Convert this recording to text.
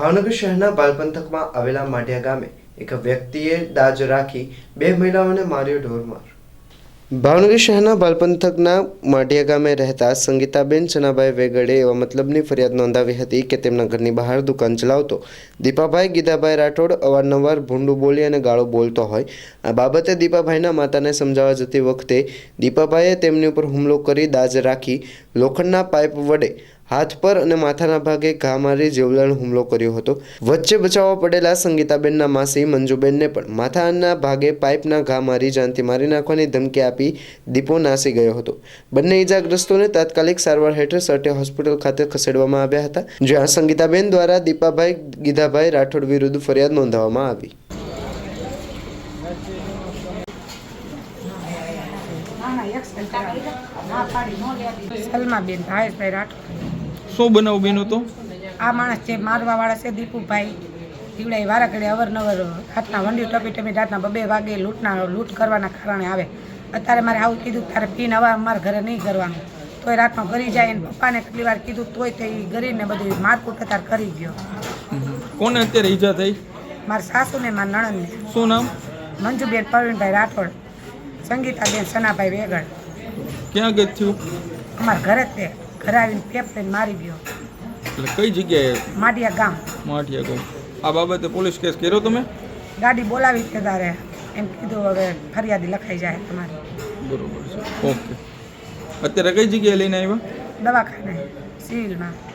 ભાવનગર શહેરના બાલપંથકમાં આવેલા માઢિયા ગામે એક વ્યક્તિએ દાજ રાખી બે મહિલાઓને માર્યો ઢોરમાર. ભાવનગર શહેરના બાલપંથકના માઢિયા ગામે રહેતા સંગીતાબેન ચનાભાઈ વેગડે એવા મતલબની ફરિયાદ નોંધાવી હતી કે તેમના ઘરની બહાર દુકાન ચલાવતો દીપાભાઈ ગીતાભાઈ રાઠોડ અવારનવાર ભૂંડું બોલી અને ગાળો બોલતો હોય. આ બાબતે દીપાભાઈના માતાને સમજાવવા જતી વખતે દીપાભાઈએ તેમની ઉપર હુમલો કરી દાજ રાખી લોખંડના પાઇપ વડે હાથ પર અને માથાના ભાગે ઘા મારી જીવલેણ હુમલો કર્યો હતો. વચ્ચે બચાવવા પડેલા સંગીતાબેનના માસી મંજુબેનને પણ માથાના ભાગે પાઇપના ઘા મારી જાનથી મારી નાખવાની ધમકી આપી દીપો નાસી ગયો હતો. બંને ઇજાગ્રસ્તોને તાત્કાલિક સારવાર હેઠળ સર્ટે હોસ્પિટલ ખાતે ખસેડવામાં આવ્યા હતા, જ્યાં સંગીતાબેન દ્વારા દીપાભાઈ ગીધાભાઈ રાઠોડ વિરુદ્ધ ફરિયાદ નોંધાવવામાં આવી. સલમાબેન ભાઈ રાઠોડ. શું બનાવ બેનો તો? આ માણસ જે મારવા વાળા છે દીપુભાઈ. દીવડાઈ વારા ઘડી અવરનવર રાતના વંડી ટપી ટપી રાતના બબે વાગે લૂંટના લૂંટ કરવાના કારણે આવે. અત્યારે મારે આવું કીધું તારે પીન હવે અમારા ઘરે નહીં કરવાનું. તોય રાતમાં ઘરી જાય એને પપ્પાને કેટલી વાર કીધું તોય તે ગરીને બધું મારકૂટ અત્યારે કરી ગયો. કોને અત્યારે ઈજા થઈ? મારા સાસુને મારા નણંદને. શું નામ? મંજુબેન પ્રવીણભાઈ રાઠોડ. સંગીતાબેન સનાભાઈ વેગડ ક્યાં ગઈ થયું? અમારા ઘરે તે ઘરે આવીને પેપ લઈને મારી ગયો. એટલે કઈ જગ્યાએ? માટિયા ગામ. માઠિયા ગામ. આ બાબતે પોલીસ કેસ કર્યો તમે? ગાડી બોલાવી તે તારે. એમ કીધું હવે ફરિયાદી લખાઈ જાય તમારી. બરોબર છે. ઓકે. અત્યારે કઈ જગ્યાએ લઈને આવ્યા? દવાખાને સિવિલમાં.